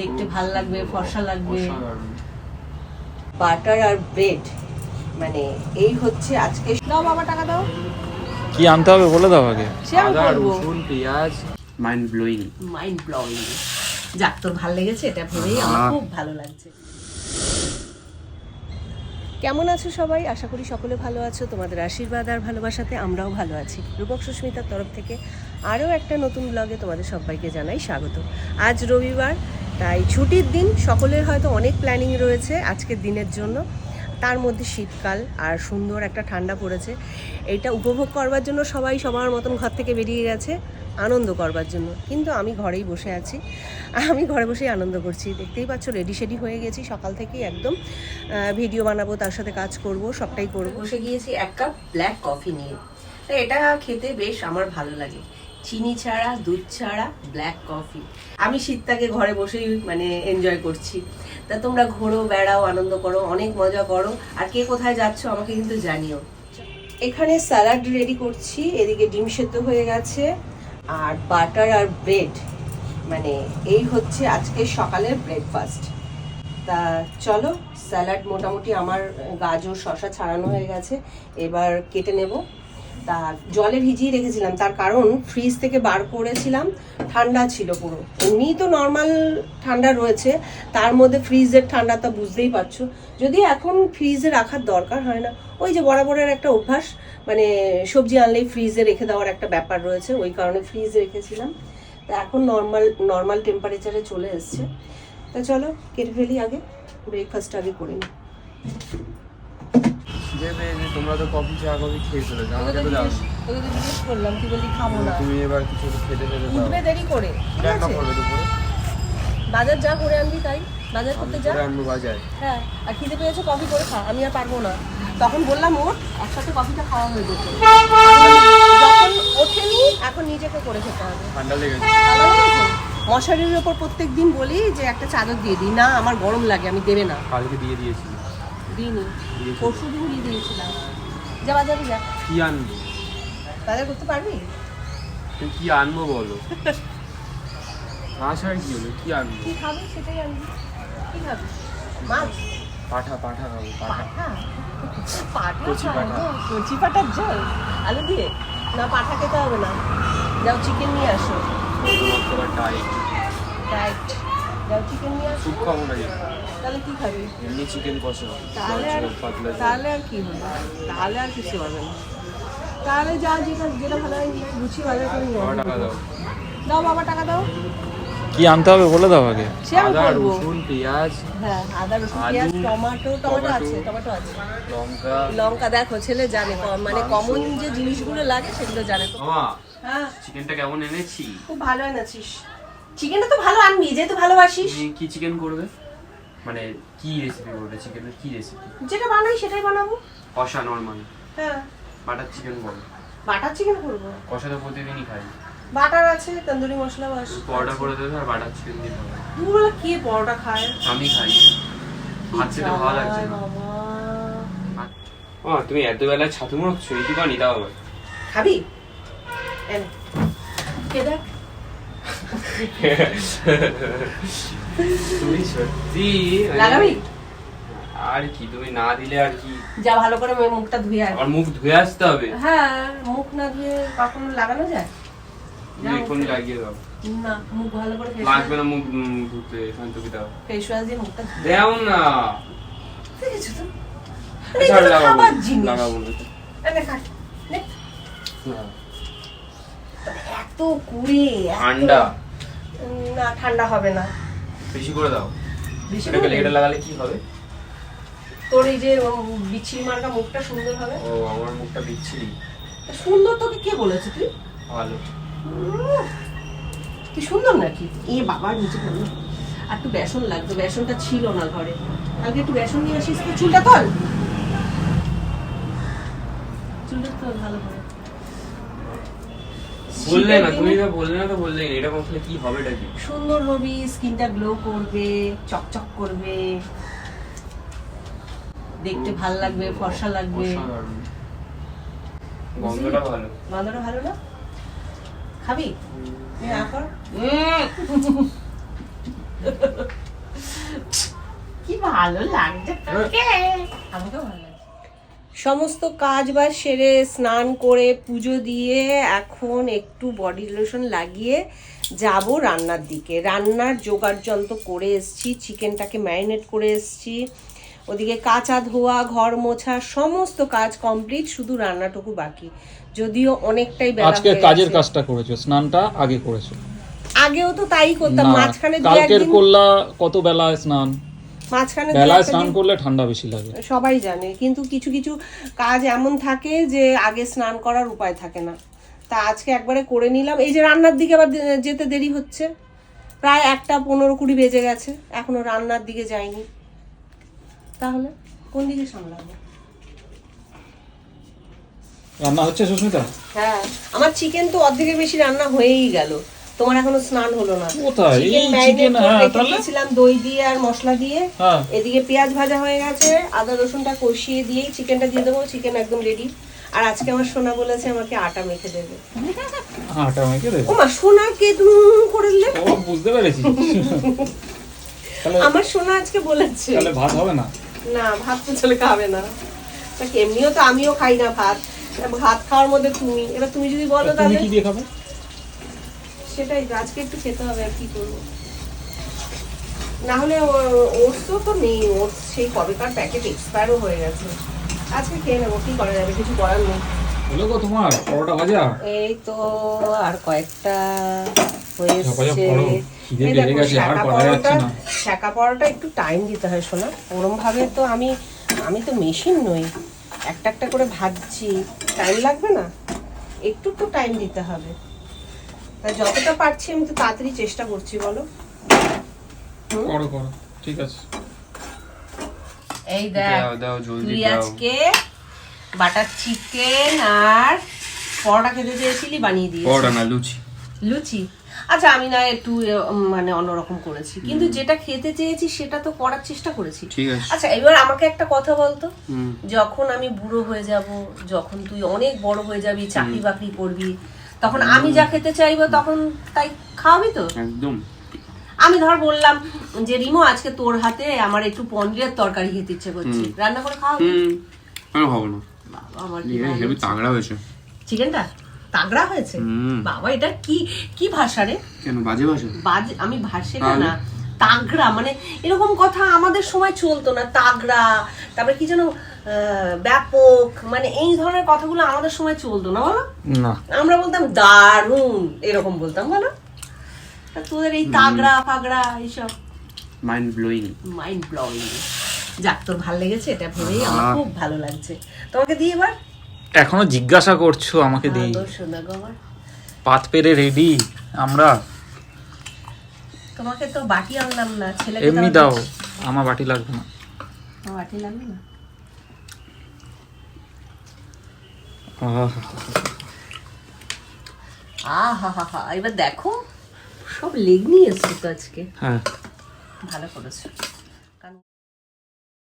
দেখতে ভালো লাগবে ফর্সা লাগবে। বাটার আর ব্রেড মানে এই হচ্ছে আজকে দাও বাবা টাকা দাও। কি আনতে হবে বলে দাও আগে। আদা রসুন পেঁয়াজ মাইন্ড ব্লোয়িং মাইন্ড ব্লোয়িং যাক তোর ভালো লেগেছে এটা ভেবেই আমার খুব ভালো লাগছে। কেমন আছো সবাই? আশা করি সকলে ভালো আছো। তোমাদের আশীর্বাদ আর ভালোবাসাতে আমরাও ভালো আছি। রূপক সুস্মিতার তরফ থেকে আরও একটা নতুন ব্লগে তোমাদের সবাইকে জানাই স্বাগত। আজ রবিবার তাই ছুটির দিন সকলের হয়তো অনেক প্ল্যানিং রয়েছে আজকের দিনের জন্য। তার মধ্যে শীতকাল আর সুন্দর একটা ঠান্ডা পড়েছে। এটা উপভোগ করবার জন্য সবাই সবার মতন ঘর থেকে বেরিয়ে গেছে, আনন্দ করবার জন্য। কিন্তু আমি ঘরেই বসে আছি। আমি ঘরে বসেই আনন্দ করছি। দেখতেই পাচ্ছ রেডি শেডি হয়ে গেছি। সকাল থেকেই একদম ভিডিও বানাবো, তার সাথে কাজ করব, সবটাই করব। বসে গিয়েছি এক কাপ ব্ল্যাক কফি নিয়ে। তো এটা খেতে বেশ আমার ভালো লাগে। চিনি ছাড়া, দুধ ছাড়া ব্ল্যাক কফি আমি শীতটাকে ঘরে বসেই মানে এনজয় করছি। তা তোমরা ঘোরো, বেড়াও, আনন্দ করো, অনেক মজা করো। আর কে কোথায় যাচ্ছ আমাকে কিন্তু জানিও। এখানে স্যালাড রেডি করছি, এদিকে ডিম সেদ্ধ হয়ে গেছে। আর বাটার আর ব্রেড মানে এই হচ্ছে আজকে সকালের ব্রেকফাস্ট তা চলো স্যালাড মোটামুটি আমার গাজর শশা ছাড়ানো হয়ে গেছে। এবার কেটে নেব। তা জলে ভিজিয়ে রেখেছিলাম। তার কারণ ফ্রিজ থেকে বার করেছিলাম, ঠান্ডা ছিল পুরো। এমনি তো নর্মাল ঠান্ডা রয়েছে, তার মধ্যে ফ্রিজের ঠান্ডাটা বুঝতেই পারছ। যদি এখন ফ্রিজে রাখার দরকার হয় না, ওই যে বরাবরের একটা অভ্যাস মানে সবজি আনলেই ফ্রিজে রেখে দেওয়ার একটা ব্যাপার রয়েছে, ওই কারণে ফ্রিজে রেখেছিলাম। তা এখন নর্মাল নর্মাল টেম্পারেচারে চলে এসছে। তা চলো, কেটে ফেলি আগে ব্রেকফাস্ট আগে করে নিই যে তোমরা তো কফি চা কফি খেয়ে ফেলেছো আমাকে তো দাও তোকে তো জিজ্ঞেস করলাম তুই বললি খাব না। তুমি এবার কিছু খেতে খেতে দাও। উঠবে দেরি করে করবে দুপুরে। বাজার যা করে আনবি তাই বাজার করতে যা। আনব বাজার। হ্যাঁ আর খিদে পেয়েছে কফি করে খা আমি আর পারব না। তখন বললাম ওর একসাথে কফিটা খাওয়া হয়ে যেত। যখন ওঠেনি এখন নিজেকে করে খেতে হবে। ঠান্ডা লেগেছে? মশারির ওপর প্রত্যেক দিন বলি যে একটা চাদর দিয়ে দিই। না আমার গরম লাগে আমি দেবে না। কালকে দিয়ে দিয়েছি। দিইনি। পরশু দিন দিয়ে দিয়েছিলাম। যা বাজারে যা কি আনব? বাজার করতে পারবি? তুমি কি আনব বলো? আর কি হলো? কি আনব? কি খাবি? সেটাই আনবি। কি খাবি? মাছ? পাঠা পাঠা খাব পাঠা। কচি পাঠা। কচি পাঠার ঝোল আলু দিয়ে? না পাঠা খেতে হবে না। যাও চিকেন নিয়ে আসো। আবার ডায়েট ডাইট যাও চিকেন নিয়ে আসো। স্যুপ খাব না তাহলে কি খাবি? এমনি চিকেন কষা তাহলে আর পাতলা তাহলে আর কি হলো তাহলে আর কিছু হবে না। তাহলে যা যেটা যেটা ভালো হয় গুছিয়ে বাজার করে নিয়ে টাকা দাও। দাও বাবা টাকা দাও। কি আনতে হবে বলে দাও আগে। আদা রসুন পেঁয়াজ। হ্যাঁ আদা রসুন পেঁয়াজ টমেটো টমেটো টমেটো। আছে টমেটো আছে। লঙ্কা। লঙ্কা দেখো ছেলে জানে মানে কমন যে জিনিসগুলো লাগে সেগুলো জানে তো। হ্যাঁ। চিকেনটা কেমন এনেছি খুব ভালো এনেছিস। চিকেনটা তো ভালো আনবি যেহেতু ভালোবাসিস। কি চিকেন করবে? মানে কি রেসিপি করবে চিকেনের কি রেসিপি যেটা বানাই সেটাই বানাবো। কষা নর্মাল হ্যাঁ। বাটার চিকেন বল। বাটার চিকেন করব। কষা তো প্রতিদিনই খাই। বাটার আছে তন্দুরি মশলা বাস। পরোটা করে দেবে আর বাটার চিকেন দিতে হবে দুপুরবেলা কে পরোটা খায়? আমি খাই। ভাত খেতে ভালো লাগছে না। ও তুমি এত বেলায় ছাতু এই কি পানি দাও আবার? খাবি? এনে। কে দেখ। তুমি সত্যি লাগাবি? আর কি তুমি না দিলে আর কি? যা ভালো করে মুখটা ধুয়ে আয়। আবার মুখ ধুয়ে আসতে হবে? হ্যাঁ মুখ না ধুয়ে কখনো লাগানো যায়? এক্ষুনি লাগিয়ে দাও। না মুখ ভালো করে লাগবে না মুখ ধুতে শান্তকি দাও। ফেস ওয়াশ দিয়ে মুখটা দেও না। দেখেছ তো? ছাড় তো লাগাবো লাগাবো না এনে খা নে। এত কুড়ে ঠান্ডা। না ঠান্ডা হবে না। বেশি করে দাও। বেশি করে এটা লাগালে কি হবে? তোর এই যে বিচ্ছিরি মার্কা মুখটা সুন্দর হবে? ও আমার মুখটা বিচ্ছিরি। সুন্দর তোকে কে বলেছে তুই? ভালো। তুই সুন্দর নাকি? এ বাবা নিচে পড়ল আর একটু বেসন লাগতো বেসনটা ছিল না ঘরে। কালকে একটু বেসন নিয়ে আসিস তো চুলটা তল। চুলটা তল ভালো করে। বললে না তুমি বললে না তো না কি হবে এটা কি সুন্দর হবি স্কিনটা গ্লো করবে চকচক করবে। দেখতে ভালো লাগবে ফর্সা লাগবে। গন্ধটা ভালো। গন্ধটা ভালো না? খাবি? তুই কর? ভালো লাগছে তোকে। আমাকে ভালো সমস্ত কাজ বাজ সেরে স্নান করে পুজো দিয়ে এখন একটু বডি লোশন লাগিয়ে যাব রান্নার দিকে। রান্নার জোগাড় যন্ত্র করে এসছি চিকেনটাকে ম্যারিনেট করে এসছি। ওদিকে কাঁচা ধোয়া ঘর মোছা সমস্ত কাজ কমপ্লিট শুধু রান্নাটুকু বাকি। যদিও অনেকটাই বেলা আজকে কাজের। কাজটা করেছ? স্নানটা আগে করেছ? আগেও তো তাই করতাম মাঝখানে কালকের করলা কত বেলা স্নান? মাঝখানে বেলায় স্নান করলে ঠান্ডা বেশি লাগে। সবাই জানে কিন্তু কিছু কিছু কাজ এমন থাকে যে আগে স্নান করার উপায় থাকে না। তা আজকে একবারে করে নিলাম। এই যে রান্নার দিকে আবার যেতে দেরি হচ্ছে। প্রায় একটা পনেরো কুড়ি বেজে গেছে। এখনও রান্নার দিকে যাইনি। তাহলে কোন দিকে সামলাবো? রান্না হচ্ছে সুস্মিতা? হ্যাঁ আমার চিকেন তো অর্ধেকের বেশি রান্না হয়েই গেল। তোমার এখনও স্নান হলো না। কোথায়? এই করে হ্যাঁ, তাহলে? দই দিয়ে আর মশলা দিয়ে। হ্যাঁ। এদিকে পেঁয়াজ ভাজা হয়ে গেছে আদা রসুনটা কষিয়ে দিয়েই চিকেনটা দিয়ে দেবো চিকেন একদম রেডি আর আজকে আমার সোনা বলেছে আমাকে আটা মেখে দেবে। আটা মেখে দেবে? ও মা সোনাকে তুমি করে দিলে? ও বুঝতে পেরেছি। আমার সোনা আজকে বলেছে। তাহলে ভাত হবে না? না ভাত তো চলে খাবে না। তা এমনিও তো আমিও খাই না ভাত। ভাত খাওয়ার মধ্যে তুমি। এবার তুমি যদি বলো তাহলে কি দিয়ে খাবে? সেটাই আজকে একটু খেতে হবে আর কি করব। না হলে ওটস তো নেই ওটস সেই কবেকার প্যাকেট এক্সপায়ারও হয়ে গেছে। আজকে খেয়ে নেব কি করা যাবে কিছু করার নেই। হলো গো তোমার পরোটা ভাজা? এই তো আর কয়েকটা। শাঁকা পরোটা একটু টাইম দিতে হয় শোনা। ওরম ভাবে তো আমি আমি তো মেশিন নই। একটা একটা করে ভাজছি। টাইম লাগবে না? একটু তো টাইম দিতে হবে। তাই যতটা পারছি আমি তো তাড়াতাড়ি চেষ্টা করছি বলো। করো করো ঠিক আছে। এই দেখ দাও দাও জলদি তুই দাও। আজকে বাটার চিকেন আর পরোটা খেতে চেয়েছিলি বানিয়ে দিয়েছি পরোটা না লুচি। লুচি? আচ্ছা আমি না একটু মানে অন্যরকম করেছি। কিন্তু যেটা খেতে চেয়েছি সেটা তো করার চেষ্টা করেছি। ঠিক আছে। আচ্ছা এবার আমাকে একটা কথা বলতো। হুম। যখন আমি বুড়ো হয়ে যাব যখন তুই অনেক বড় হয়ে যাবি চাকরি বাকরি করবি তখন আমি যা খেতে চাইব তখন তাই খাওয়াবি তো? একদম। আমি ধর বললাম যে রিমো আজকে তোর হাতে আমার একটু পনিরের তরকারি খেতে ইচ্ছে করছে। রান্না করে খাওয়াবি? হুম। খাব না। বাবা, আমার হেভি তাগড়া হয়েছে। চিকেনটা? তাগড়া হয়েছে? বাবা এটা কি কি ভাষা রে? কেন বাজে ভাষা? বাজে আমি ভাষে তাহলে? না তাগড়া মানে এরকম কথা আমাদের সময় চলতো না তাগড়া তারপরে কি যেন ব্যাপক মানে এই ধরনের কথাগুলো আমাদের সময় চলতো না বলো? আমরা বলতাম দারুণ এরকম বলতাম বলো? তা তোদের এই তাগড়া ফাগড়া এইসব। মাইন্ড ব্লোয়িং মাইন্ড ব্লোয়িং যাক তোর ভালো লেগেছে এটা ভেবেই আমার খুব ভালো লাগছে। তোমাকে দিয়ে এবার? এখনও জিজ্ঞাসা করছ আমাকে আমার পাত পেরে রেডি আমরা? তোমাকে তো বাটি আনলাম না ছেলে এমনি দাও আমার বাটি লাগবে না। বাটি লাগবে না আহ, আহা হা হা এবার দেখো সব লেগ নিয়ে এসছো তো আজকে। হ্যাঁ। ভালো করেছ।